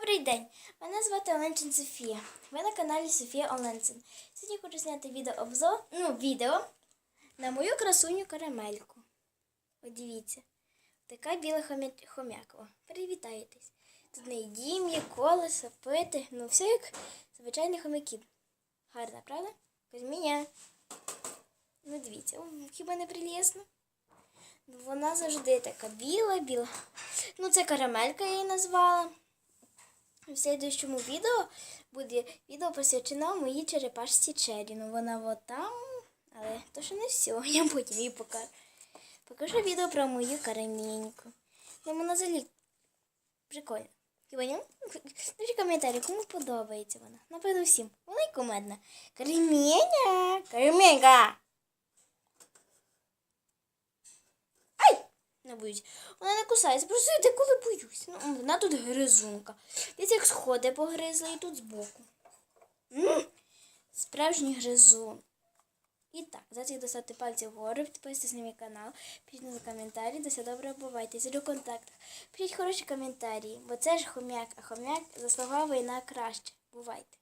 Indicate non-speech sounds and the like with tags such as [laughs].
Добрий день! Мене звати Оленчин Софія. Ви на каналі Софія Оленцин. Сьогодні хочу зняти відео обзор, ну, відео на мою красуню карамельку. Дивіться. Така біла хомя- хомякова. Привітайтесь. Тут не дім, є колеса, пити, ну все як звичайний хомяків. Гарна, правда? Кузьміня. Ну дивіться, хіба не прилісно? Вона завжди така біла, біла. Ну, це карамелька я її назвала. В слідуючому відео буде відео посвячено моїй черепашці Чері. Ну вона от там, але то ще не все. [laughs] Я потім її покажу. Покажу відео про мою караміньку. Ну, вона взагалі прикольна. Хіба? [laughs] Коментарі, кому подобається вона. Напевно всім. Вона й кумедна. Караміння! Карамінька! Не боюсь. Вона не кусається, просто я деколи боюсь. Ну, вона тут гризунка. Десь як сходи погризла і тут збоку. Справжній гризун. І так, зараз їх достати пальці вгору, підписуйтесь на мій канал, пишіть на коментарі, все добре бувайте. Зелю контакт. Пишіть хороші коментарі, бо це ж хомяк, а хомяк заслуговує на краще. Бувайте.